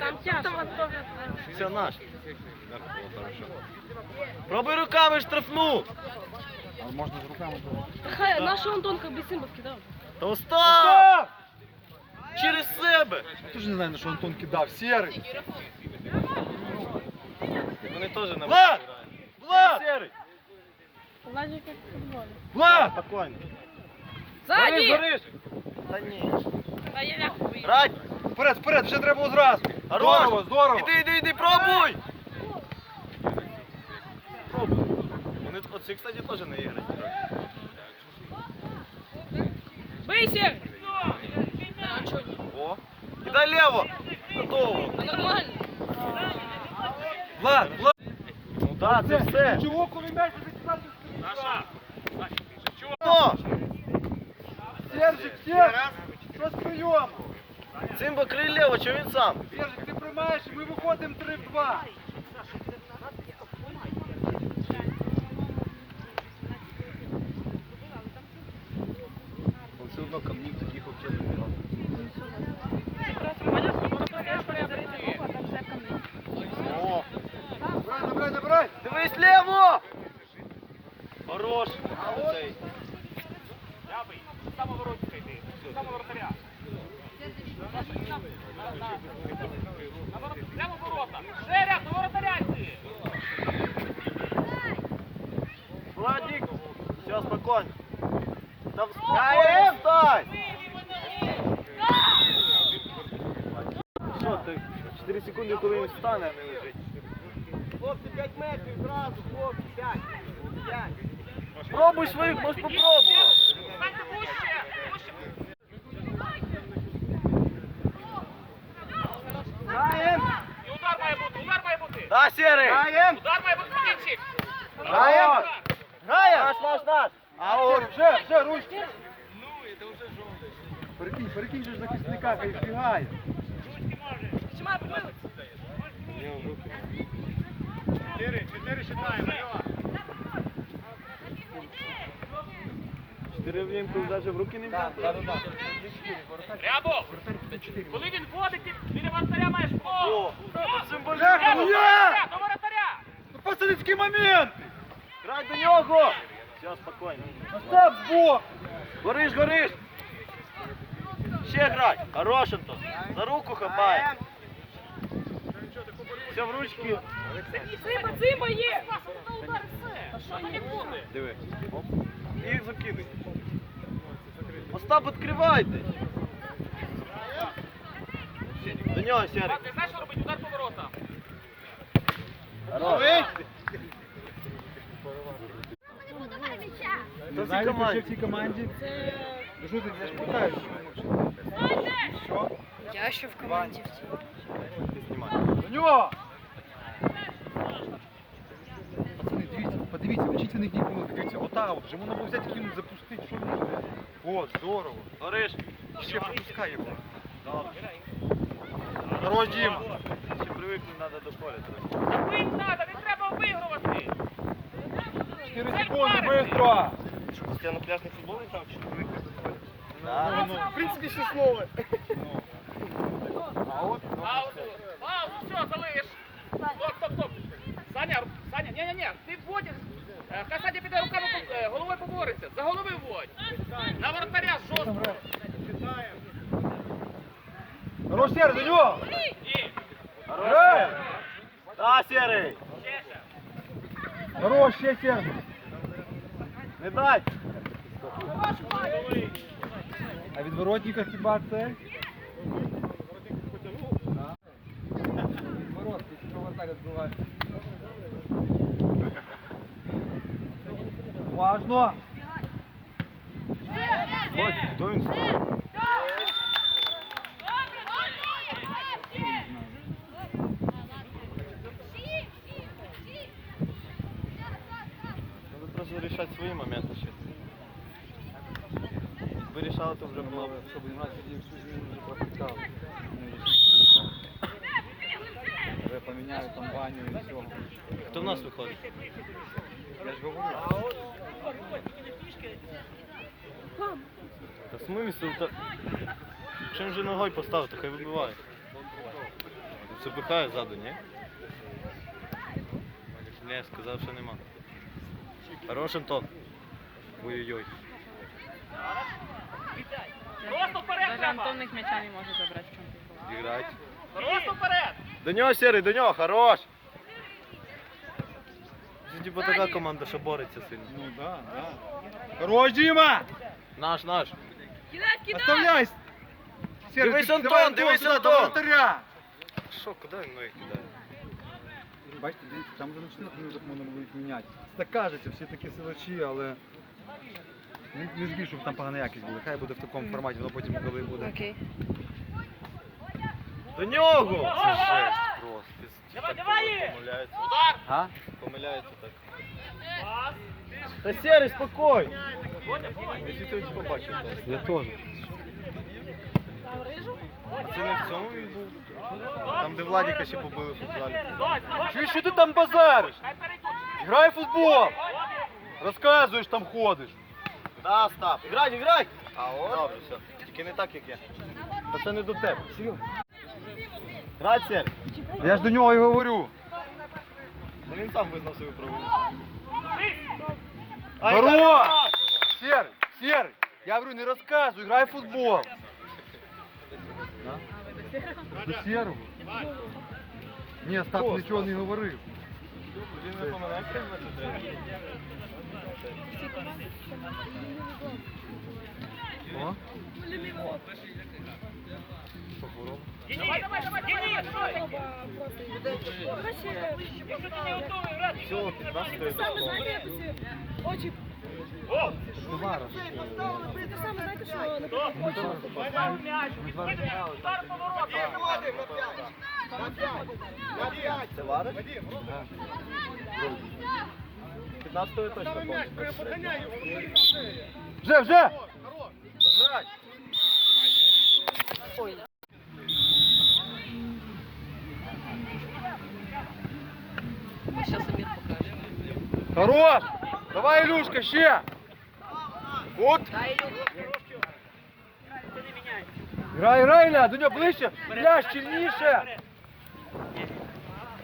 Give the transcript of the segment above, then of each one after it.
Там тяжко. Все наш. Так було хорошо. Пробуй руками штрафну. А можна з руками. Хай, наша Антонка без симбов кидав. Та устав! Через себе. Ти ж не знаєш, що Антон кидав. Сірий. Вони теж на Влад! Влад! Серий. Владик як в футболі. Влад! Спокійно. Ззаді! гориш. Та ні. Та я як вийду. Грать. Вперед, вперед, вже треба. Хорош. Здорово, здорово. Іди, іди, іди, пробуй. Пробуй. Вони оці, кстати, теж не іграють. Бийся! О. Кидай лево. Готово. Нормально. Влад, Влад. Ну да, це все. Чого, коли м'яч вже О! Сержик, Сержик. Що з прийому? Цимба Крилєвич, він сам. Віржик, ти приймаєш, ми виходимо 3 в 2. Владик, все, спокойно. Там спокойно стай! Що ти? 4 секунди, коли він встане, не лежить. Хлопці, 5 метрів зразу, хлопці, 5. 5. Пробуй швидко, можеш попробувати. Граєм! І удар має бути, удар має бути. Да, Серий! Граєм. Удар має бути кінчик. Граєм! Граєм! Наш, наш, наш! А от, вже, вже, ручки. Перекинь, перекинь же ж захисника, хай вбігає. Чима, помилуй. Чотири, чотири считаємо. Чотири влімку навіть в руки не взяти. Рябов, коли він вводить, біля вратаря маєш О, пол. Рябов, ну до я! вратаря, до вратаря. Ну, момент. Грай до нього! Все, спокійно. Остап збок. Гориш, гориш! Ще грай! Хорош, Антон! За руку хапає! Все в ручки. Цимба, цимба є! Диви. І закинуть. Остап, відкривайте! До нього, Серик. Ти знаєш, що робить удар по воротам? Хорош. Хто в цій команді? в цій команді? Це... Ну, Що ти я ж питаю? Що? Я ще в команді. Ти знімай. До нього! Пацани, дивіться, подивіться, вчіться на їхні помилки. Дивіться, отак от, вже можна було взяти кинуть, запустити, що ви? О, здорово. Гориш. Ще пропускай його. Здорово, Діма. Ще привикнути треба до поля. Та бить треба, не треба обігрувати. 4 секунди, быстро! Що, постійно пляжний футбол поля. Да. Ну, ну. В принципі, ще слово. Паузу, паузу, все, залиш. Стоп, стоп, стоп. Саня, Саня, ні, ні, ні, ти вводиш. Е, Хай Саня піде руками, по- е, головою побореться. За голови вводь. На вратаря жорстко. Хорош, Сер, до нього! І. Грай! Да, Серий. Хорош, ще Сер! Не дай. А від воротника хіба це? Ворот, якщо вратарь відбиває. Важно! Ось, хто він став? Треба просто вирішати свої моменти ще. Вирішали, то вже було. Щоб грати тоді всю зміну не пропускав. Вже поміняю компанію і всього. Хто в нас виходить? Я ж говорю. Та смисл, та... Чим же ногою поставити, хай вибиває. Все пихає ззаду, ні? Не, сказав, що нема. Хорош, Антон. Ой-ой-ой. Просто вперед треба! Антон их мяча не может забрать в. Іграть. Просто вперед! До нього, Серий, до нього, хорош! Це типу така команда, що бореться сильно. Ну да, да. Хорош, Дима! Наш, наш. Кидай, кидай! Оставляй! Серый, Дивись, ты- Антон, давай, дивись, сюда, Антон! до вратаря! Що, куди він ноги кидає? Бачите, дивіться, там вже на 14 минут можна їх міняти. Так кажеться, всі такі силачі, але не, не збільшу, щоб там погана якість буде. Хай буде в такому форматі, воно потім коли буде. Окей. До нього! Це жесть просто. Давай, так давай! Помиляється. Удар! А? Помиляється так. Та Серий, спокой! Я тобі побачив. Я теж. Це не в цьому він був? Там, де Владіка ще побили в футзалі. Чуєш, що ти там базариш? Грай в футбол! Розказуєш, там ходиш. Да, Став. Грай, грай! А от? Добре, все. Тільки не так, як я. Та це не до тебе. Грай, Серий. Я ж до нього і говорю. Ну він сам визнав свою провину. Здорово! Серый, Серый, я говорю, не розказуй, грай в футбол. До Серого? Ні, Стас нічого не говорив. Він не поминає, як це О? Давай, давай, давай, давай! Якщо ти не готовий грати, Всього 15 років. Очень. О! Товара. Ты сам знаете, что на Хто? Давай м'яч! Відведемо удар поворотом! Це Вариш? 15-го точно помню. Вже, вже! Грай! Сейчас Амир покажет. Хорош! Давай, Илюшка, ще! От! Грай, грай, Ілля, до нього ближче! Ілля, щільніше!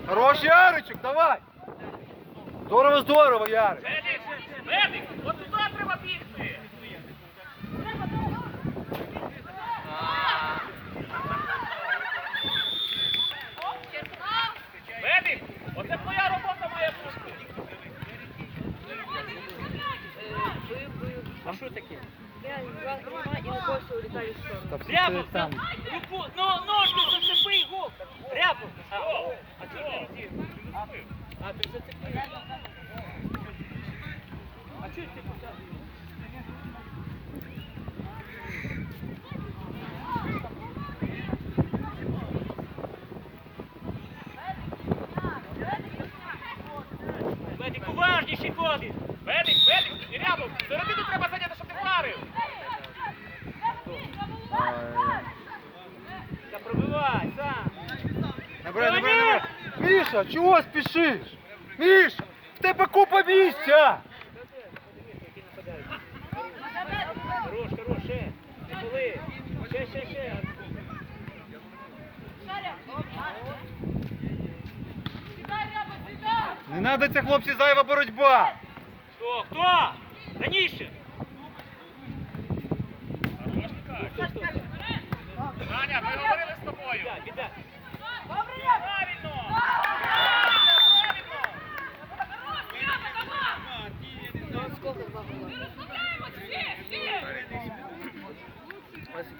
Хорош, Яричок, давай! Здорово, здорово, Ярик! Медик! От туди треба бігти! Медик! Оце твоя робота має бути! А що таке? Рябов. Руку, ну, ножку зацепи гол. Рябов. А, чого ти? А, ти зацепив. А чого ти показав? Медик, уважніше ходить. Медик, медик, Рябов, середину треба зайняти, щоб ти вдарив. Та пробивай, сам. Набирай, набирай, набирай! Міша, чого спішиш? Міша, в тебе купа місця! Хорош, хорош, ще. Не коли. Ще, ще, ще. Не треба це, хлопці, зайва боротьба! Хто? Хто? Раніше. Саня, ми говорили з тобою.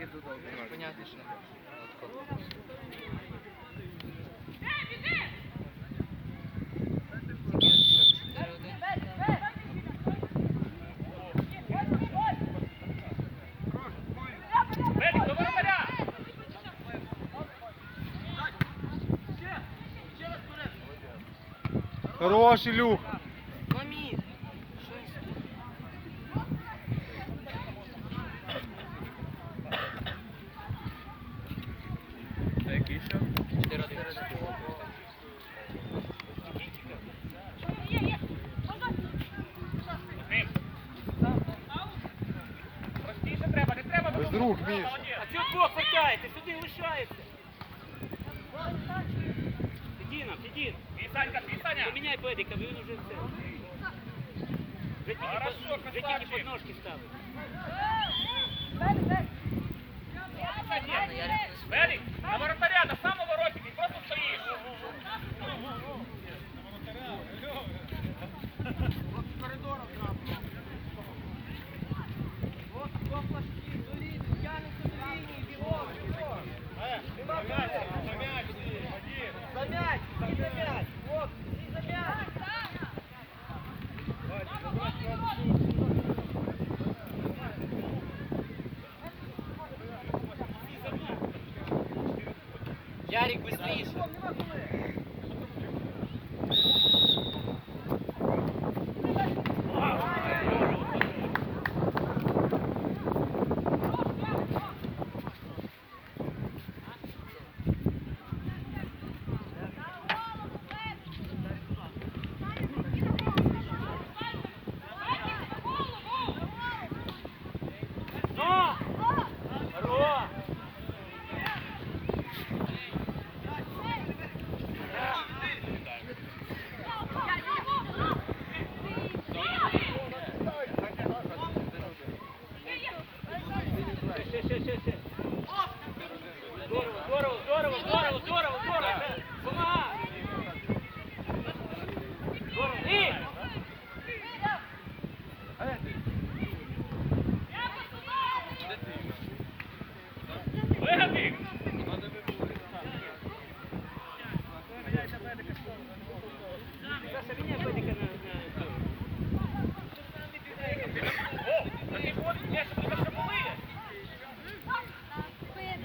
Понятно, что. Медик, до воротаря! Хорош, Ілюх! Мамир. Це який ще? Ним. Простіше треба, не треба. Без рук, Міш. А чого двох хватаєте? Сюди лишається. Твій Санька, твій Саня. Поміняй бедика, він уже все. Вже тільки, Хорошо, под- вже тільки красавчик. подножки ставить. Велик, на воротаря,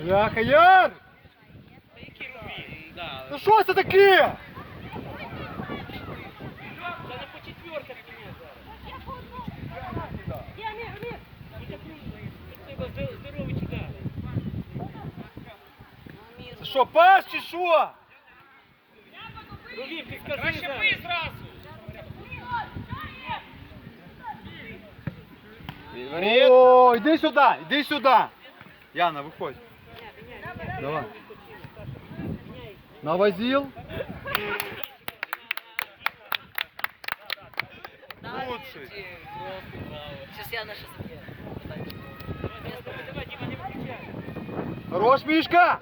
Бляха, Яр! Ну що це таке? Це що, пас чи що? Рубі, підскажи Краще зараз. бий зразу. О, іди сюди, іди сюди. Яна, виходь. Давай. Навозил. Лучший. Сейчас я наша виключай. Хорош, Мишка.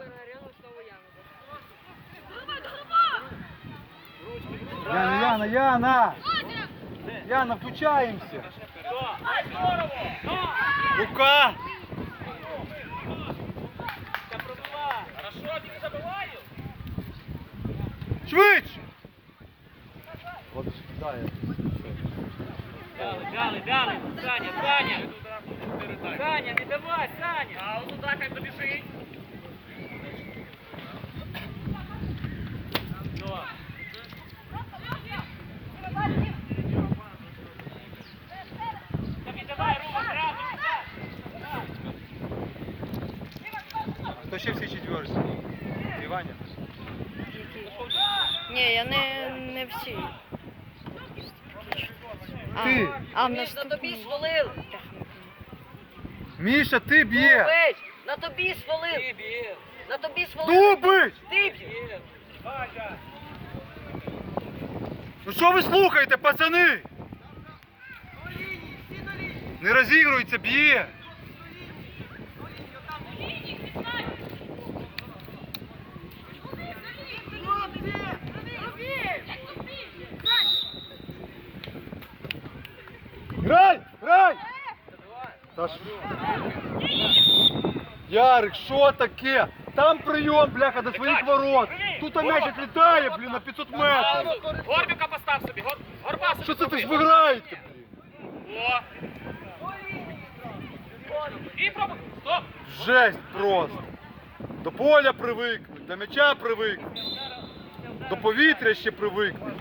Яна, Яна, Яна. Яна, включаемся. Рука. Швидше. Дали, дали, дали. Саня, Саня. Саня, не давай, Саня. А от туди хай добіжить. Тобі давай, Рома, зразу. Хто ще всі четверці? Іваня. Ні, я не, не всі. А, Ти. А, в Міш, на тобі свалив. Міша, ти б'є. Бич, на тобі свалив. Ти б'є. На тобі свалив. Дубич! Ти б'є. Ну що ви слухаєте, пацани? Не розігрується, б'є. Грай! Грай! Та ж... Ярик, що таке? Там прийом, бляха, до своїх ворот. Тут м'яч літає, блін, на 500 метрів. Горбіка постав собі, гор... горба собі. Що це ти ж зроби. ви граєте, блін? О. І пробуй. Стоп. Жесть просто. До поля привикли, до м'яча привикли, до повітря ще привикли.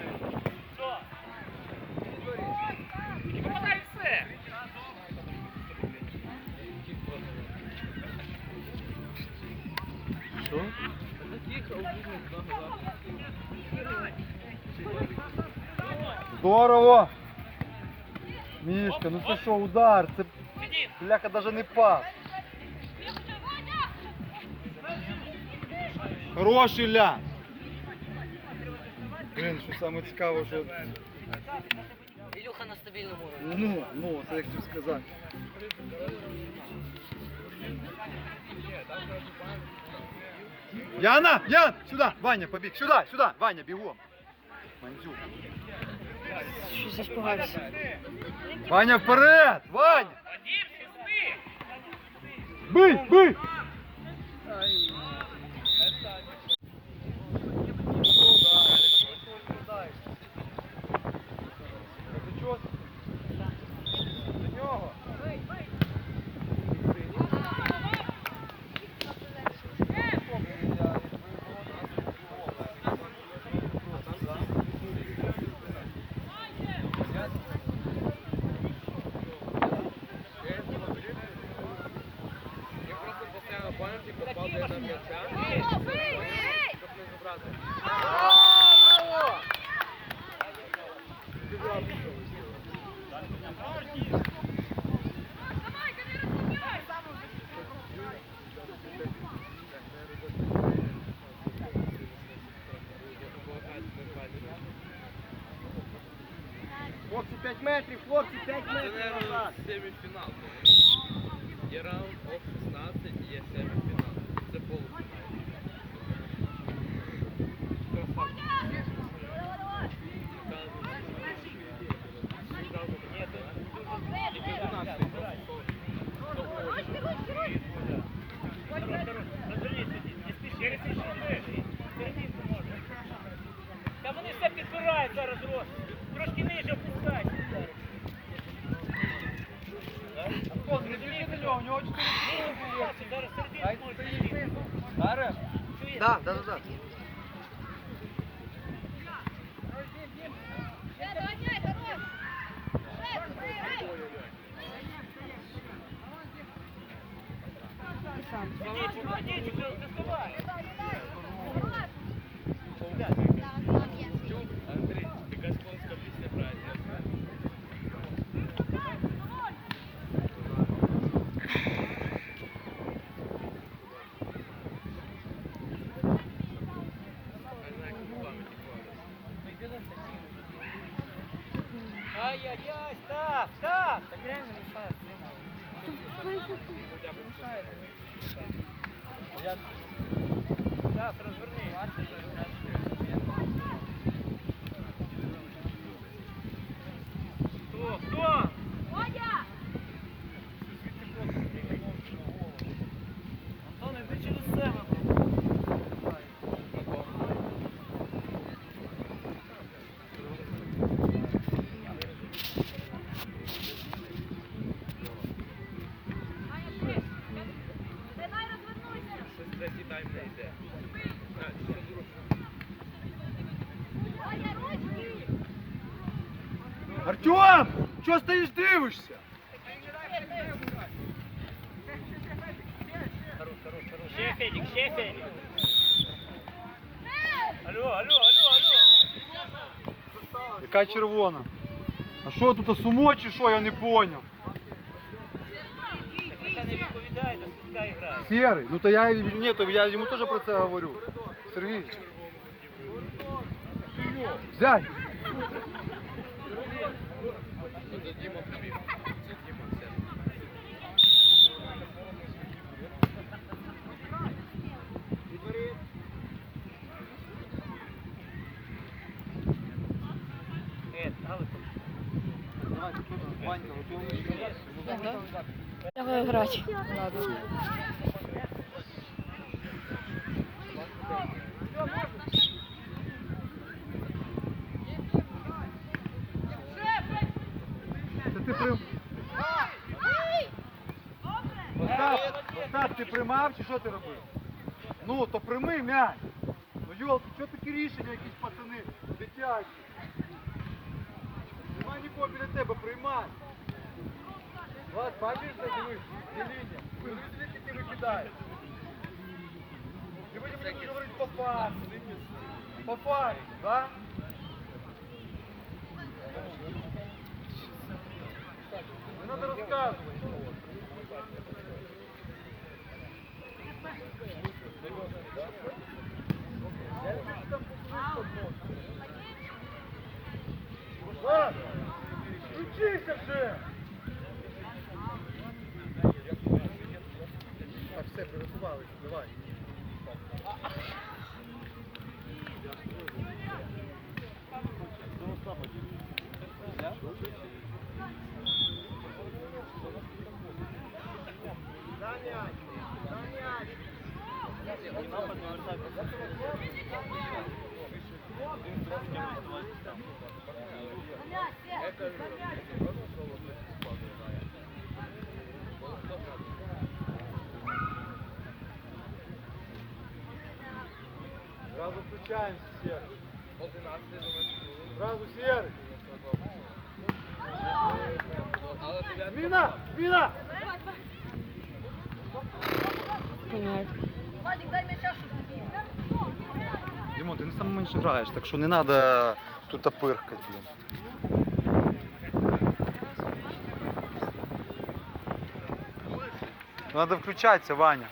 Здорово! Мішка, ну це що, удар? Це Сидіть. бляха навіть не пас. Хороший ля. Блін, що саме цікаво, що Ілюха на стабільному рівні. ну, ну, це як хотів сказати. Яна, Ян, сюда, Ваня, побіг, сюда, сюда, Ваня, бігом. Мандзюк. Щось іспугався. Ваня, вперед, Ваня. Бий, бий. Є раунд об 16 є семіфінал. Це полуфінал. Та вони все підбирають зараз рост. Трошки нижче. Опускайся. Зараз середину може. Да, да, да, да. Дідчик, дідчик, доставай. чого стоїш дивишся? Ще Федік, ще Федік. Алло, алло, алло, алло. Яка червона? А що тут сумо чи що, я не поняв. Це не відповідає, то пускай грає. Серый, ну то я, ні, то я йому теж про це говорю. Сергій. Взять. Давай грати. Це ти прим... Остап, ти приймав чи що ти робив? Ну, то прийми м'яч. Ну йолки, що такі рішення якісь пацани дитячі? Нема нікого біля тебе, приймай. Влад, бачиш, де дивись, де лінія? Ви звідки ти викидаєш? Ти будемо говорити по факту. По факту, да? Не надо розказувати. Я вижу, там Ладно. Включися вже. Включаемся, Серый. Сразу Серый. Мина! Мина! Понятно. Димон, ти не саме менше граєш, так що не треба тут пиркати, блін. Треба включатися, Ваня.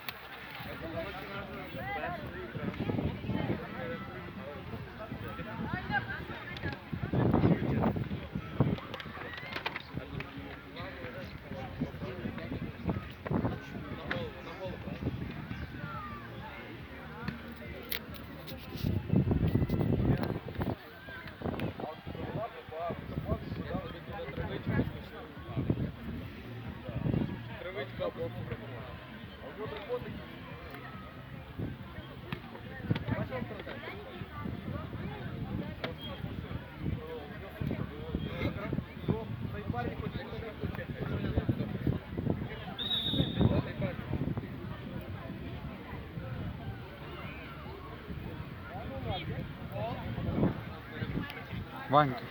Ванька.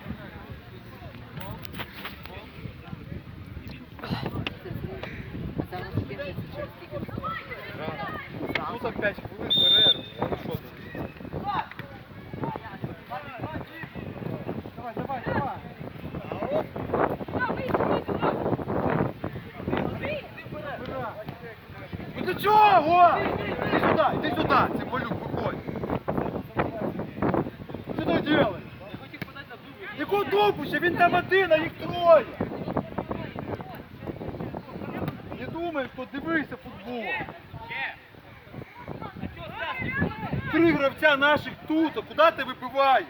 Тут 5 хвилин ти? Давай, давай, давай. Ну ти чого? Іди сюди, іди сюди, Цимбалюк, виходь. Що ти робиш? Ще? Він там один, а їх троє. Не думай, що дивися футбол. Три гравця наших тут, а куди ти вибиваєш?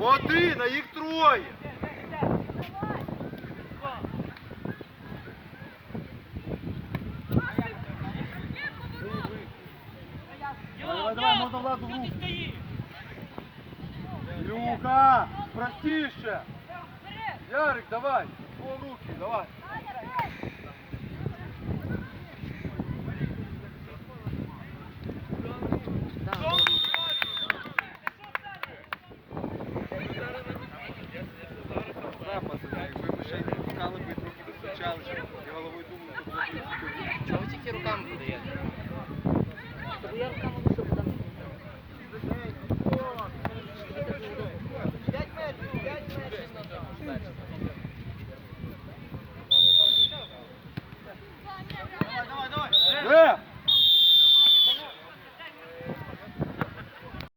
Один, а їх троє. Давай, давай, можна владу в руку. Люка, простіше. Ярик, давай. О, руки, давай.